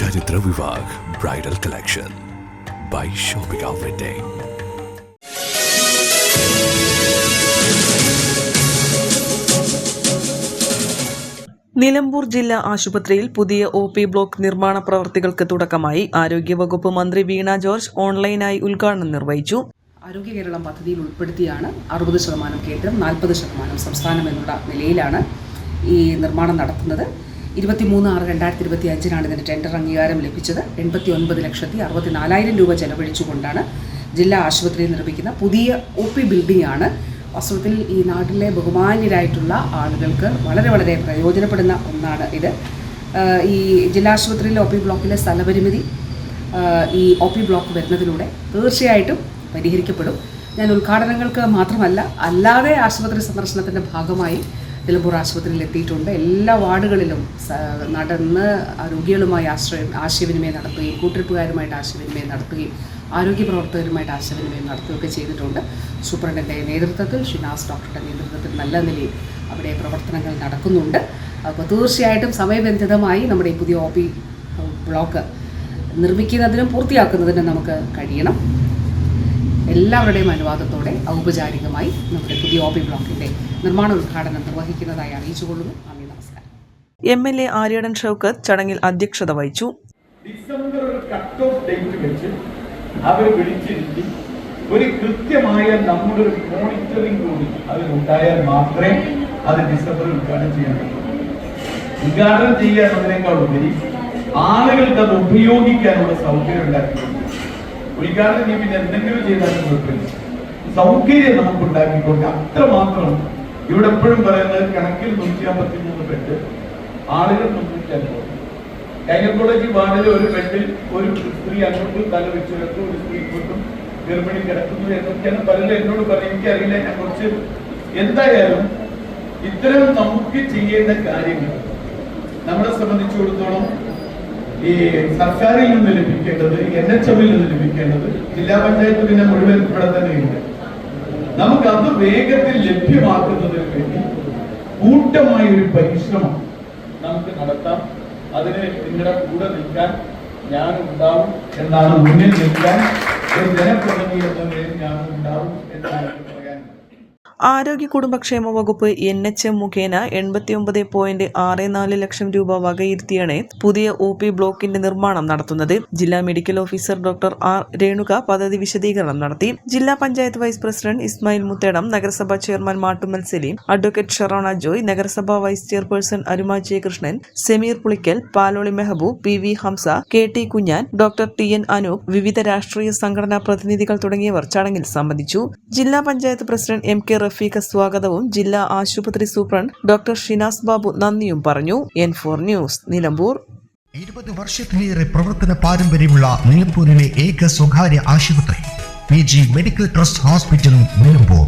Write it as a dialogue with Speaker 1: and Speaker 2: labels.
Speaker 1: bridal collection. by shopping Wedding.
Speaker 2: Nilambur ജില്ലാ ആശുപത്രിയിൽ പുതിയ ഒ പി ബ്ലോക്ക് നിർമ്മാണ പ്രവർത്തികൾക്ക് തുടക്കമായി ആരോഗ്യവകുപ്പ് മന്ത്രി വീണ ജോർജ് ഓൺലൈനായി ഉദ്ഘാടനം നിർവഹിച്ചു.
Speaker 3: ആരോഗ്യ കേരളം പദ്ധതിയിൽ ഉൾപ്പെടുത്തിയാണ് അറുപത് ശതമാനം കേന്ദ്രം നാൽപ്പത് ശതമാനം സംസ്ഥാനം എന്നുള്ള നിലയിലാണ് ഈ നിർമ്മാണം നടത്തുന്നത്. ഇരുപത്തിമൂന്ന് ആറ് രണ്ടായിരത്തി ഇരുപത്തി അഞ്ചിനാണ് ഇതിന് ടെൻഡർ അംഗീകാരം ലഭിച്ചത്. എൺപത്തി ഒൻപത് ലക്ഷത്തി അറുപത്തി നാലായിരം രൂപ ചെലവഴിച്ചുകൊണ്ടാണ് ജില്ലാ ആശുപത്രിയിൽ നിർമ്മിക്കുന്ന പുതിയ ഒ പി ബിൽഡിംഗ് ആണ്. വാസ്തവത്തിൽ ഈ നാട്ടിലെ ബഹുമാന്യരായിട്ടുള്ള ആളുകൾക്ക് വളരെ വളരെ പ്രയോജനപ്പെടുന്ന ഒന്നാണ് ഇത്. ഈ ജില്ലാ ആശുപത്രിയിലെ ഒ പി ബ്ലോക്കിലെ സ്ഥലപരിമിതി ഈ ഒ പി ബ്ലോക്ക് വരുന്നതിലൂടെ തീർച്ചയായിട്ടും പരിഹരിക്കപ്പെടും. ഞാൻ ഉദ്ഘാടനങ്ങൾക്ക് മാത്രമല്ല അല്ലാതെ ആശുപത്രി സന്ദർശനത്തിന്റെ ഭാഗമായി നിലമ്പൂർ ആശുപത്രിയിൽ എത്തിയിട്ടുണ്ട്. എല്ലാ വാർഡുകളിലും നടന്ന് രോഗികളുമായി ആശ്രയ ആശയവിനിമയം നടത്തുകയും കൂട്ടിരിപ്പുകാരുമായിട്ട് ആശയവിനിമയം നടത്തുകയും ആരോഗ്യ പ്രവർത്തകരുമായിട്ട് ആശയവിനിമയം നടത്തുകയൊക്കെ ചെയ്തിട്ടുണ്ട്. സൂപ്രണ്ടിന്റെ നേതൃത്വത്തിൽ ഷിനാസ് ഡോക്ടറുടെ നേതൃത്വത്തിൽ നല്ല നിലയിൽ അവിടെ പ്രവർത്തനങ്ങൾ നടക്കുന്നുണ്ട്. അപ്പോൾ തീർച്ചയായിട്ടും സമയബന്ധിതമായി നമ്മുടെ ഈ പുതിയ ഒ പി ബ്ലോക്ക് നിർമ്മിക്കുന്നതിനും പൂർത്തിയാക്കുന്നതിനും നമുക്ക് കഴിയണം. എല്ലാവരുടെയും അനുവാദത്തോടെ ഔപചാരികമായി നമ്മുടെ പുതിയ ഒ പി ബ്ലോക്കിന്റെ നിർമ്മാണ ഉദ്ഘാടനം നിർവഹിക്കുന്നതായി അറിയിച്ചുകൊള്ളുന്നു. നന്ദി നമസ്കാരം.
Speaker 2: M L A Aryadan Shoukath ചടങ്ങിൽ അധ്യക്ഷത വഹിച്ചു.
Speaker 4: ഡിസംബർ ഒരു കട്ട് ഓഫ് ഡേറ്റ് വെച്ച് അവർ വിളിച്ചിരുത്തി ഒരു കൃത്യമായ നമ്മുടെ ഒരു മോണിറ്ററിംഗ് കൂടി അതിനുണ്ടായാൽ മാത്രമേ അത് ഡിസംബറിൽ ഉദ്ഘാടനം ചെയ്യാൻ പറ്റൂ. ഉദ്ഘാടനം ചെയ്യുക എന്നതിനേക്കാൾ ഉപരി ആളുകൾക്ക് അത് ഉപയോഗിക്കാനുള്ള സൗകര്യം ഉണ്ടാക്കിയിട്ടുണ്ട് ഉദ്ഘാടനം നീ പിന്നെ എന്തെങ്കിലും ചെയ്താലും കുഴപ്പമില്ല സൗകര്യം നമുക്ക് ഉണ്ടാക്കിക്കൊണ്ട് അത്രമാത്രം ഇവിടെ എപ്പോഴും പറയുന്നത് കണക്കിൽ നൂറ്റി അമ്പത്തി മൂന്ന് ബെഡ് ആളുകൾ മുന്നൂറ്റി അൻപത് കോളേജ് വാർഡിൽ ഒരു ബെഡിൽ ഒരു സ്ത്രീ അങ്ങോട്ടും തല വെച്ച് കിടക്കും ഒരു സ്ത്രീ ഇങ്ങോട്ടും ഗർഭിണി കിടക്കുന്നു എന്നൊക്കെയാണ് പലരും എന്നോട് പറയും എനിക്കറിയില്ല ഞാൻ കുറച്ച് എന്തായാലും ഇത്തരം നമുക്ക് ചെയ്യേണ്ട കാര്യങ്ങൾ നമ്മളെ സംബന്ധിച്ചിടത്തോളം ഈ സർക്കാരിൽ നിന്ന് ലഭിക്കേണ്ടത് എൻ എച്ച് എമ്മിൽ നിന്ന് ലഭിക്കേണ്ടത് ജില്ലാ പഞ്ചായത്ത് പിന്നെ മുഴുവൻ ഇവിടെ തന്നെയുണ്ട്. നമുക്ക് അത് വേഗത്തിൽ ലഭ്യമാക്കുന്നതിന് വേണ്ടി കൂട്ടമായ ഒരു പരിശ്രമം നമുക്ക് നടത്താം. അതിന് നിങ്ങളുടെ കൂടെ നിൽക്കാൻ ഞാൻ ഉണ്ടാവും എന്നാണ് മുന്നിൽ നിൽക്കാൻ ഒരു ജനപ്രതിനിധി എന്ന നിലയിൽ ഞാൻ ഉണ്ടാവും എന്നാണ്
Speaker 2: ആരോഗ്യ കുടുംബക്ഷേമ വകുപ്പ് എൻ എച്ച് എം മുഖേന എൺപത്തിയൊമ്പത് പോയിന്റ് ആറ് നാല് ലക്ഷം രൂപ വകയിരുത്തിയാണ് പുതിയ ഒ പി ബ്ലോക്കിന്റെ നിർമ്മാണം നടത്തുന്നത്. ജില്ലാ medical officer doctor R Renuka പദ്ധതി വിശദീകരണം നടത്തി. ജില്ലാ പഞ്ചായത്ത് വൈസ് പ്രസിഡന്റ് ഇസ്മായിൽ മുത്തേടം നഗരസഭാ chairman Mattummal Saleem advocate Sharona Joy നഗരസഭാ vice chairperson Aruma Jayakrishnan Sameer Pulikkal Paloli Mehaboob P V Hamsa K T Kunjan doctor T N Anoop വിവിധ രാഷ്ട്രീയ സംഘടനാ പ്രതിനിധികൾ തുടങ്ങിയവർ ചടങ്ങിൽ സംബന്ധിച്ചു. ജില്ലാ panchayat president M K Rafeeqa സ്വാഗതവും ജില്ലാ ആശുപത്രി സൂപ്രണ്ട് ഡോക്ടർ ഷിനാസ് ബാബു നന്ദിയും പറഞ്ഞു. N four news Nilambur.
Speaker 5: ഇരുപത് വർഷത്തിലേറെ പ്രവർത്തന പാരമ്പര്യമുള്ള നിലമ്പൂരിലെ ഏക സ്വകാര്യ ആശുപത്രി P G medical trust hospital Nilambur.